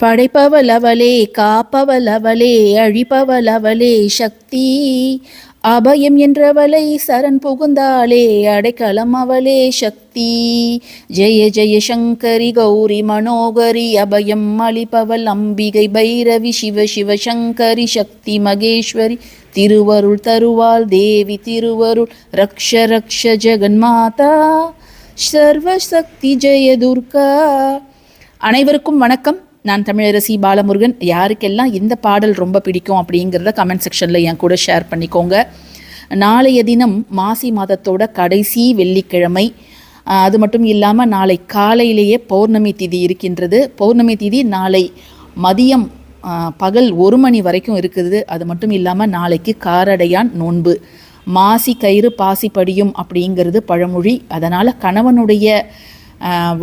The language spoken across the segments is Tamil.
படைப்பவளவளே காப்பவளவளே அழிப்பவளவளே சக்தி. அபயம் என்றவளை சரண் புகுந்தாளே அடைக்கலம் அவளே சக்தி. ஜெய ஜெய சங்கரி கௌரி மனோகரி அபயம் அளிப்பவள் அம்பிகை பைரவி சிவ சிவ சங்கரி சக்தி மகேஸ்வரி. திருவருள் தருவாள் தேவி திருவருள் ரக்ஷ ரக்ஷ ஜெகன்மாதா. சர்வசக்தி ஜெய துர்கா. அனைவருக்கும் வணக்கம். நான் தமிழரசி பாலமுருகன் யாருக்கெல்லாம் இந்த பாடல் ரொம்ப பிடிக்கும் அப்படிங்கிறத கமெண்ட் செக்ஷனில் என் கூட ஷேர் பண்ணிக்கோங்க. நாளைய தினம் மாசி மாதத்தோட கடைசி வெள்ளிக்கிழமை அது மட்டும் இல்லாமல் நாளை காலையிலேயே பௌர்ணமி திதி இருக்கின்றது. பௌர்ணமி திதி நாளை மதியம் பகல் ஒரு மணி வரைக்கும் இருக்குது. அது மட்டும் இல்லாமல் நாளைக்கு காரடையான் நோன்பு. மாசி கயிறு பாசி படியும் அப்படிங்கிறது பழமொழி. அதனால் கணவனுடைய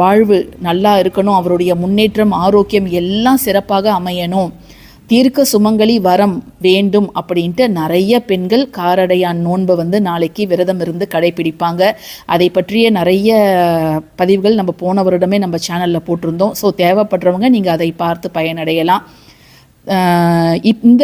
வாழ்வு நல்லா இருக்கணும் அவருடைய முன்னேற்றம் ஆரோக்கியம் எல்லாம் சிறப்பாக அமையணும். தீர்க்க சுமங்கலி வரம் வேண்டும் அப்படின்ட்டு நிறைய பெண்கள் காரடையான் நோன்பை வந்து நாளைக்கு விரதம் இருந்து கடைபிடிப்பாங்க. அதை பற்றிய நிறைய பதிவுகள் நம்ம போன வருடமே நம்ம சேனலில் போட்டிருந்தோம். ஸோ தேவைப்படுறவங்க நீங்கள் அதை பார்த்து பயனடையலாம். இந்த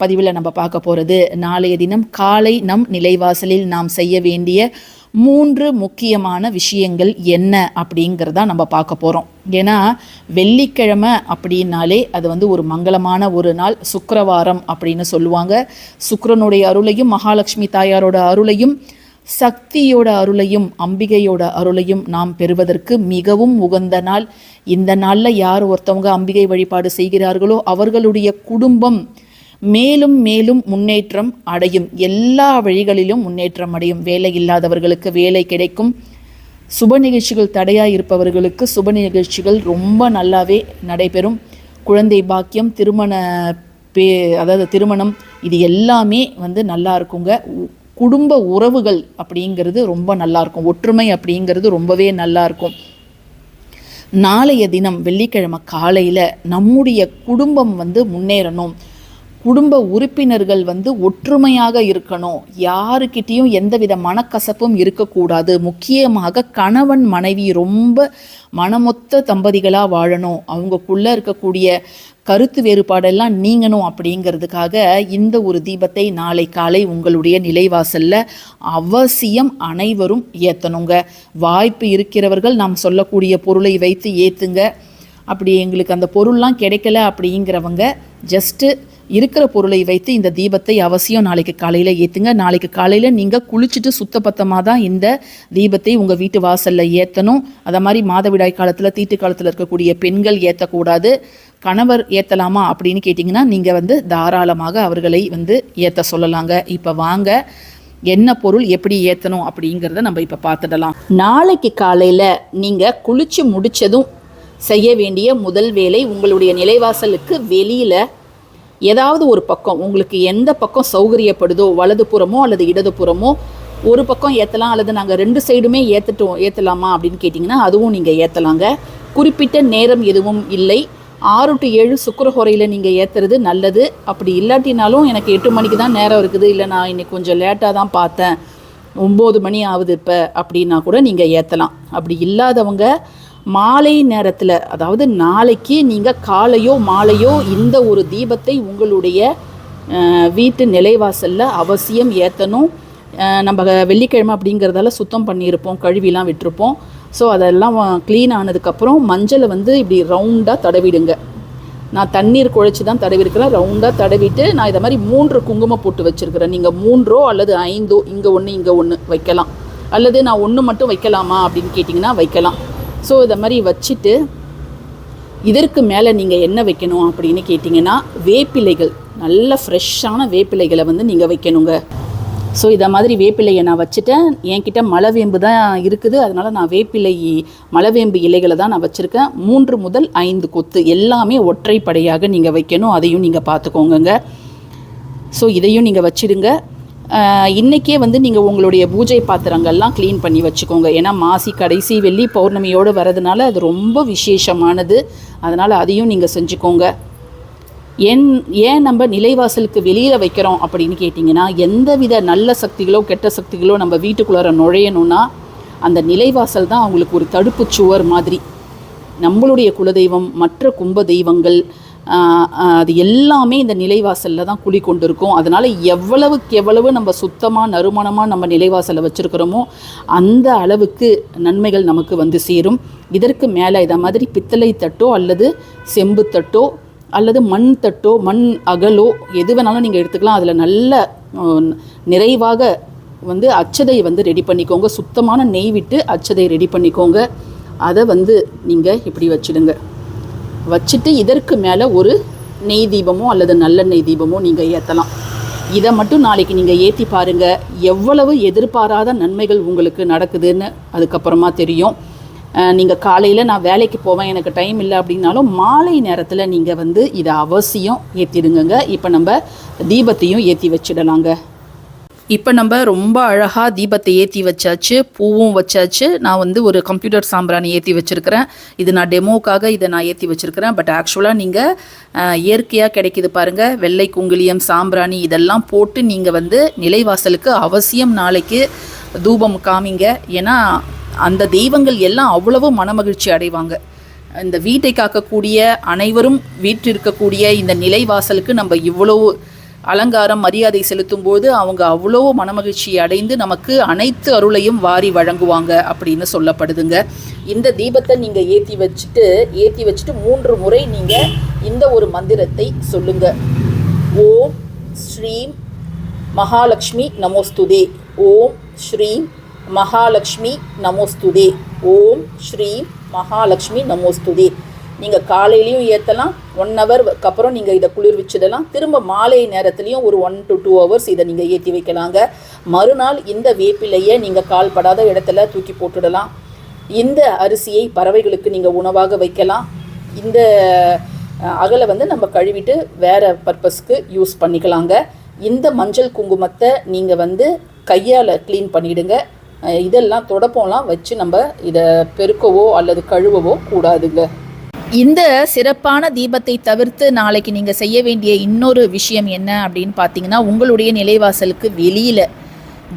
பதிவில் நம்ம பார்க்க போகிறது நாளைய தினம் காலை நம் நிலைவாசலில் நாம் செய்ய வேண்டிய மூன்று முக்கியமான விஷயங்கள் என்ன அப்படிங்கிறதா நம்ம பார்க்க போகிறோம் ஏன்னா வெள்ளிக்கிழமை அப்படின்னாலே அது வந்து ஒரு மங்களமான ஒரு நாள் சுக்கரவாரம் அப்படின்னு சொல்லுவாங்க. சுக்கரனுடைய அருளையும் மகாலட்சுமி தாயாரோட அருளையும் சக்தியோட அருளையும் அம்பிகையோட அருளையும் நாம் பெறுவதற்கு மிகவும் உகந்த நாள். இந்த நாளில் யார் ஒருத்தவங்க அம்பிகை வழிபாடு செய்கிறார்களோ அவர்களுடைய குடும்பம் மேலும் மேலும் முன்னேற்றம் அடையும். எல்லா வழிகளிலும் முன்னேற்றம் அடையும். வேலை இல்லாதவர்களுக்கு வேலை கிடைக்கும். சுப நிகழ்ச்சிகள் தடையாக இருப்பவர்களுக்கு சுப நிகழ்ச்சிகள் ரொம்ப நல்லாவே நடைபெறும். குழந்தை பாக்கியம் திருமண பே அதாவது திருமணம் இது எல்லாமே வந்து நல்லா இருக்குங்க. உ- குடும்ப உறவுகள் அப்படிங்கிறது ரொம்ப நல்லா இருக்கும். ஒற்றுமை அப்படிங்கிறது ரொம்பவே நல்லா இருக்கும். நாளைய தினம் வெள்ளிக்கிழமை காலையில் நம்முடைய குடும்பம் வந்து முன்னேறணும். குடும்ப உறுப்பினர்கள் வந்து ஒற்றுமையாக இருக்கணும். யாருக்கிட்டேயும் எந்தவித மனக்கசப்பும் இருக்கக்கூடாது. முக்கியமாக கணவன் மனைவி ரொம்ப மனமொத்த தம்பதிகளாக வாழணும். அவங்கக்குள்ளே இருக்கக்கூடிய கருத்து வேறுபாடெல்லாம் நீங்கணும் அப்படிங்கிறதுக்காக இந்த ஒரு தீபத்தை நாளை காலை உங்களுடைய நிலைவாசலில் அவசியம் அனைவரும் ஏற்றணுங்க வாய்ப்பு இருக்கிறவர்கள் நாம் சொல்லக்கூடிய பொருளை வைத்து ஏற்றுங்க அப்படி எங்களுக்கு அந்த பொருள்லாம் கிடைக்கல அப்படிங்கிறவங்க ஜஸ்ட்டு இருக்கிற பொருளை வைத்து இந்த தீபத்தை அவசியம் நாளைக்கு காலையில் ஏற்றுங்க நாளைக்கு காலையில் நீங்கள் குளிச்சுட்டு சுத்தபத்தமாக தான் இந்த தீபத்தை உங்கள் வீட்டு வாசலில் ஏற்றணும் அதை மாதிரி மாதவிடாய் காலத்தில் தீட்டு காலத்தில் இருக்கக்கூடிய பெண்கள் ஏற்றக்கூடாது கணவர் ஏற்றலாமா அப்படின்னு கேட்டிங்கன்னா நீங்கள் வந்து தாராளமாக அவர்களை வந்து ஏற்ற சொல்லலாங்க. இப்போ வாங்க. என்ன பொருள் எப்படி ஏற்றணும் அப்படிங்கிறத நம்ம இப்போ பார்த்துடலாம். நாளைக்கு காலையில் நீங்கள் குளிச்சு முடிச்சதும் செய்ய வேண்டிய முதல் வேலை உங்களுடைய நிலைவாசலுக்கு வெளியில் ஏதாவது ஒரு பக்கம் உங்களுக்கு எந்த பக்கம் சௌகரியப்படுதோ வலதுபுறமோ அல்லது இடதுபுறமோ ஒரு பக்கம் ஏற்றலாம் அல்லது நாங்கள் ரெண்டு சைடுமே ஏற்றுட்டோம் ஏற்றலாமா அப்படின்னு கேட்டிங்கன்னா அதுவும் நீங்கள் ஏற்றலாங்க குறிப்பிட்ட நேரம் எதுவும் இல்லை. ஆறு டு ஏழு சுக்கரஹோரையில் நீங்கள் ஏற்றுறது நல்லது. அப்படி இல்லாட்டினாலும் எனக்கு எட்டு மணிக்கு தான் நேரம் இருக்குது. இல்லை நான் இன்றைக்கி கொஞ்சம் லேட்டாக தான் பார்த்தேன். ஒம்பது மணி ஆகுது இப்போ அப்படின்னா கூட நீங்கள் ஏற்றலாம் அப்படி இல்லாதவங்க மாலை நேரத்தில் அதாவது நாளைக்கு நீங்கள் காலையோ மாலையோ இந்த ஒரு தீபத்தை உங்களுடைய வீட்டு நிலைவாசலில் அவசியம் ஏற்றணும் நம்ம வெள்ளிக்கிழமை அப்படிங்கிறதால சுத்தம் பண்ணியிருப்போம் கழுவிலாம் விட்டுருப்போம். ஸோ அதெல்லாம் க்ளீன் ஆனதுக்கப்புறம் மஞ்சளை வந்து இப்படி ரவுண்டாக தடவிடுங்க. நான் தண்ணீர் குழைச்சி தான் தடவிருக்கிறேன் ரவுண்டாக தடவிட்டு நான் இதை மாதிரி மூன்று குங்குமம் போட்டு வச்சுருக்கிறேன். நீங்கள் மூன்றோ அல்லது ஐந்தோ இங்கே ஒன்று இங்கே ஒன்று வைக்கலாம். அல்லது நான் ஒன்று மட்டும் வைக்கலாமா அப்படின்னு கேட்டிங்கன்னா வைக்கலாம். ஸோ இதை மாதிரி வச்சுட்டு இதற்கு மேலே நீங்கள் என்ன வைக்கணும் அப்படின்னு கேட்டிங்கன்னா வேப்பிலைகள் நல்ல ஃப்ரெஷ்ஷான வேப்பிலைகளை வந்து நீங்கள் வைக்கணுங்க. ஸோ இதை மாதிரி வேப்பிலையை நான் வச்சுட்டேன். என்கிட்ட மலவேம்பு தான் இருக்குது. அதனால் நான் வேப்பிலை மலவேம்பு இலைகளை தான் நான் வச்சுருக்கேன். மூன்று முதல் ஐந்து கொத்து எல்லாமே ஒற்றைப்படையாக நீங்கள் வைக்கணும். அதையும் நீங்கள் பார்த்துக்கோங்க ஸோ இதையும் நீங்கள் வச்சுடுங்க. இன்றைக்கே வந்து நீங்கள் உங்களுடைய பூஜை பாத்திரங்கள்லாம் க்ளீன் பண்ணி வச்சுக்கோங்க. ஏன்னா மாசி கடைசி வெள்ளி பௌர்ணமியோடு வரதுனால அது ரொம்ப விசேஷமானது. அதனால் அதையும் நீங்கள் செஞ்சுக்கோங்க. ஏன் ஏன் நம்ம நிலைவாசலுக்கு வெளியில் வைக்கிறோம் அப்படின்னு கேட்டிங்கன்னா எந்தவித நல்ல சக்திகளோ கெட்ட சக்திகளோ நம்ம வீட்டுக்குள்ளார நுழையணும்னா அந்த நிலைவாசல் தான் அவங்களுக்கு ஒரு தடுப்புச் சுவர் மாதிரி. நம்மளுடைய குலதெய்வம் மற்ற கும்ப தெய்வங்கள் அது எல்லாமே இந்த நிலைவாசலில் தான் குடி கொண்டிருக்கும். அதனால் எவ்வளவுக்கு எவ்வளவு நம்ம சுத்தமாக நறுமணமாக நம்ம நிலைவாசலில் வச்சுருக்கிறோமோ அந்த அளவுக்கு நன்மைகள் நமக்கு வந்து சேரும். இதற்கு மேலே இதை மாதிரி பித்தளை தட்டோ அல்லது செம்பு தட்டோ அல்லது மண் தட்டோ மண் அகலோ எது வேணாலும் நீங்கள் எடுத்துக்கலாம். அதில் நல்ல நிறைவாக வந்து அச்சதை வந்து ரெடி பண்ணிக்கோங்க. சுத்தமான நெய் விட்டு அச்சதை ரெடி பண்ணிக்கோங்க. அதை வந்து நீங்கள் இப்படி வச்சிடுங்க. வச்சுட்டு இதற்கு மேலே ஒரு நெய் தீபமோ அல்லது நல்லெண்ணெய் தீபமோ நீங்கள் ஏற்றலாம் இதை மட்டும் நாளைக்கு நீங்கள் ஏற்றி பாருங்கள் எவ்வளவு எதிர்பாராத நன்மைகள் உங்களுக்கு நடக்குதுன்னு அதுக்கப்புறமா தெரியும். நீங்கள் காலையில் நான் வேலைக்கு போவேன் எனக்கு டைம் இல்லை அப்படின்னாலும் மாலை நேரத்தில் நீங்கள் வந்து இதை அவசியம் ஏற்றிடுங்க இப்போ நம்ம தீபத்தையும் ஏற்றி வச்சிடலாங்க. இப்போ நம்ம ரொம்ப அழகாக தீபத்தை ஏற்றி வச்சாச்சு பூவும் வச்சாச்சு. நான் வந்து ஒரு கம்ப்யூட்டர் சாம்பிராணி ஏற்றி வச்சுருக்கிறேன். இது நான் டெமோக்காக இதை நான் ஏற்றி வச்சுருக்கிறேன். பட் ஆக்சுவலாக நீங்கள் இயற்கையாக கிடைக்கிது பாருங்கள் வெள்ளை குங்குலியம் சாம்பிராணி இதெல்லாம் போட்டு நீங்கள் வந்து நிலைவாசலுக்கு அவசியம் நாளைக்கு தூபம் காமிங்க. ஏன்னா அந்த தெய்வங்கள் எல்லாம் அவ்வளவு மனமகிழ்ச்சி அடைவாங்க. இந்த வீட்டை காக்கக்கூடிய அனைவரும் வீட்டிற்கக்கூடிய இந்த நிலைவாசலுக்கு நம்ம இவ்வளவு அலங்காரம் மரியாதை செலுத்தும் போது அவங்க அவ்வளோ மனமகிழ்ச்சி அடைந்து நமக்கு அனைத்து அருளையும் வாரி வழங்குவாங்க அப்படின்னு சொல்லப்படுதுங்க. இந்த தீபத்தை நீங்கள் ஏற்றி வச்சுட்டு ஏற்றி வச்சுட்டு மூன்று முறை நீங்கள் இந்த ஒரு மந்திரத்தை சொல்லுங்க. ஓம் ஸ்ரீம் மகாலட்சுமி நமோஸ்துதே. ஓம் ஸ்ரீம் மகாலட்சுமி நமோஸ்துதே. ஓம் ஸ்ரீம் மகாலட்சுமி நமோஸ்துதே. நீங்கள் காலையிலையும் ஏற்றலாம் ஒன் ஹவருக்கு அப்புறம் நீங்கள் இதை குளிர்விச்சிடலாம். திரும்ப மாலை நேரத்துலையும் ஒரு ஒன் டு டூ ஹவர்ஸ் இதை நீங்கள் ஏற்றி வைக்கலாங்க. மறுநாள் இந்த வேப்பிலையை நீங்கள் கால்படாத இடத்துல தூக்கி போட்டுடலாம். இந்த அரிசியை பறவைகளுக்கு நீங்கள் உணவாக வைக்கலாம். இந்த அகலை வந்து நம்ம கழுவிட்டு வேறு பர்பஸ்க்கு யூஸ் பண்ணிக்கலாங்க. இந்த மஞ்சள் குங்குமத்தை நீங்கள் வந்து கையால் க்ளீன் பண்ணிவிடுங்க இதெல்லாம் தொடப்பம்லாம் வச்சு நம்ம இதை பெருக்கவோ அல்லது கழுவவோ கூடாதுங்க. இந்த சிறப்பான தீபத்தை தவிர்த்து நாளைக்கு நீங்கள் செய்ய வேண்டிய இன்னொரு விஷயம் என்ன அப்படின்னு பார்த்தீங்கன்னா உங்களுடைய நிலைவாசலுக்கு வெளியில்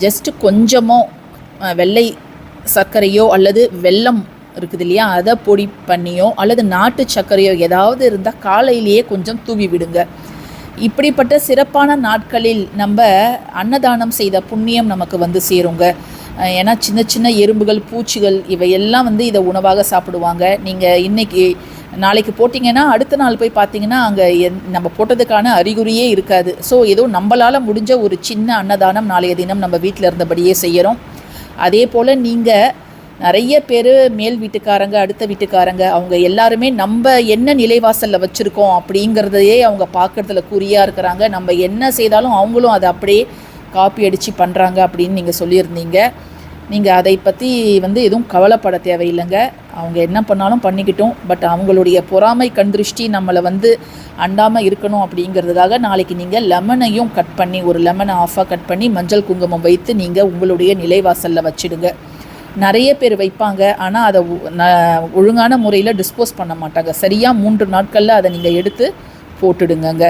ஜஸ்ட் கொஞ்சமோ வெள்ளை சர்க்கரையோ அல்லது வெல்லம் இருக்குது இல்லையா அதை பொடி பண்ணியோ அல்லது நாட்டு சர்க்கரையோ ஏதாவது இருந்தால் காலையிலேயே கொஞ்சம் தூவி விடுங்க. இப்படிப்பட்ட சிறப்பான நாட்களில் நம்ம அன்னதானம் செய்த புண்ணியம் நமக்கு வந்து சேருங்க. ஏன்னா சின்ன சின்ன எறும்புகள் பூச்சிகள் இவையெல்லாம் வந்து இதை உணவாக சாப்பிடுவாங்க. நீங்கள் இன்னைக்கு நாளைக்கு போட்டிங்கன்னா அடுத்த நாள் போய் பார்த்தீங்கன்னா அங்கே என் நம்ம போட்டதுக்கான அறிகுறியே இருக்காது. ஸோ ஏதோ நம்மளால் முடிஞ்ச ஒரு சின்ன அன்னதானம் நாளைய தினம் நம்ம வீட்டில் இருந்தபடியே செய்கிறோம் அதே போல் நீங்கள் நிறைய பேர் மேல் வீட்டுக்காரங்க அடுத்த வீட்டுக்காரங்க அவங்க எல்லாருமே நம்ம என்ன நிலைவாசலில் வச்சுருக்கோம் அப்படிங்கிறதையே அவங்க பார்க்குறதுல குறியாக இருக்கிறாங்க. நம்ம என்ன செய்தாலும் அவங்களும் அதை அப்படியே காப்பி அடித்து பண்ணுறாங்க அப்படின்னு நீங்கள் சொல்லியிருந்தீங்க. நீங்கள் அதை பற்றி வந்து எதுவும் கவலைப்பட தேவையில்லைங்க. அவங்க என்ன பண்ணாலும் பண்ணிக்கிட்டோம். பட் அவங்களுடைய பொறாமை கண் திருஷ்டி நம்மளை வந்து அண்டாமல் இருக்கணும் அப்படிங்கிறதுக்காக நாளைக்கு நீங்கள் லெமனையும் கட் பண்ணி ஒரு லெமனை ஆஃபாக கட் பண்ணி மஞ்சள் குங்குமம் வைத்து நீங்கள் உங்களுடைய நிலைவாசலில் வச்சிடுங்க. நிறைய பேர் வைப்பாங்க. ஆனால் அதை ஒழுங்கான முறையில் டிஸ்போஸ் பண்ண மாட்டாங்க. சரியாக மூன்று நாட்களில் அதை நீங்கள் எடுத்து போட்டுடுங்கங்க.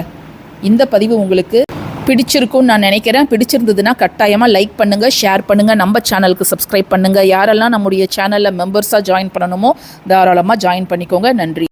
இந்த பதிவு உங்களுக்கு பிடிச்சிருக்கும்னு நான் நினைக்கிறேன். பிடிச்சிருந்ததுன்னா கட்டாயமாக லைக் பண்ணுங்கள் ஷேர் பண்ணுங்கள் நம்ம சேனலுக்கு சப்ஸ்கிரைப் பண்ணுங்கள் யாரெல்லாம் நம்முடைய சேனலில் மெம்பர்ஸாக ஜாயின் பண்ணணுமோ தாராளமாக ஜாயின் பண்ணிக்கோங்க. நன்றி.